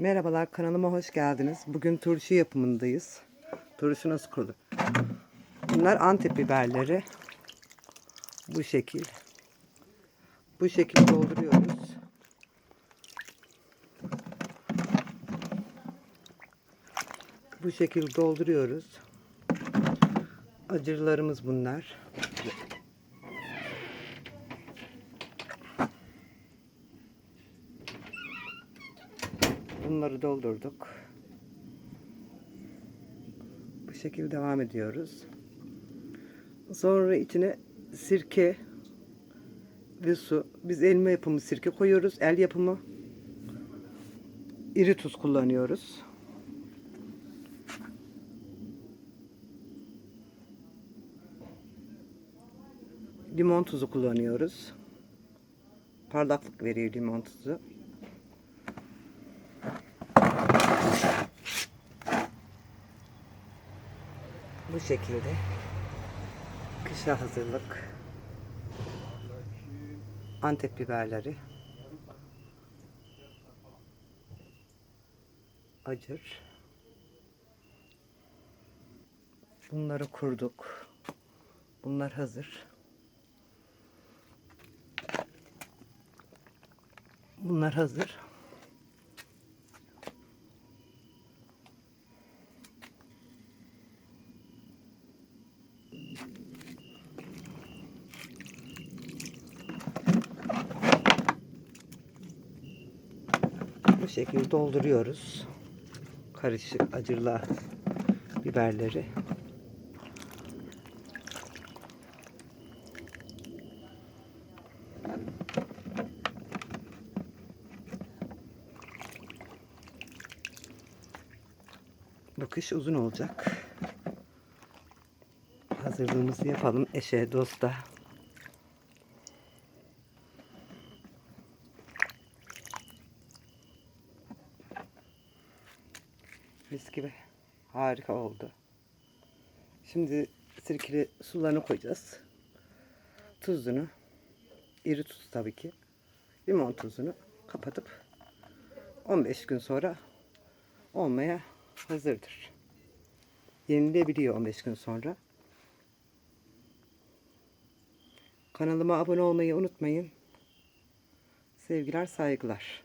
Merhabalar kanalıma hoş geldiniz. Bugün turşu yapımındayız. Turşu nasıl kurulur? Bunlar Antep biberleri. Bu şekil. Bu şekil dolduruyoruz. Bu şekil dolduruyoruz. Acırlarımız bunlar. Bunları doldurduk. Bu şekilde devam ediyoruz. Sonra içine sirke ve su. Biz elma yapımı sirke koyuyoruz. El yapımı iri tuz kullanıyoruz. Limon tuzu kullanıyoruz. Parlaklık veriyor limon tuzu. Bu şekilde kışa hazırlık. Antep biberleri. Acır. Bunları kurduk. Bunlar hazır. Bunlar hazır. Bu şekilde dolduruyoruz. Karışık acırla biberleri. Bu kış uzun olacak. Hazırlığımızı yapalım eşe, dosta. Mis gibi. Harika oldu. Şimdi sirkeli sularını koyacağız. Tuzunu, iri tuz tabii ki. Limon tuzunu kapatıp 15 gün sonra olmaya hazırdır. Yenilebiliyor 15 gün sonra. Kanalıma abone olmayı unutmayın. Sevgiler, saygılar.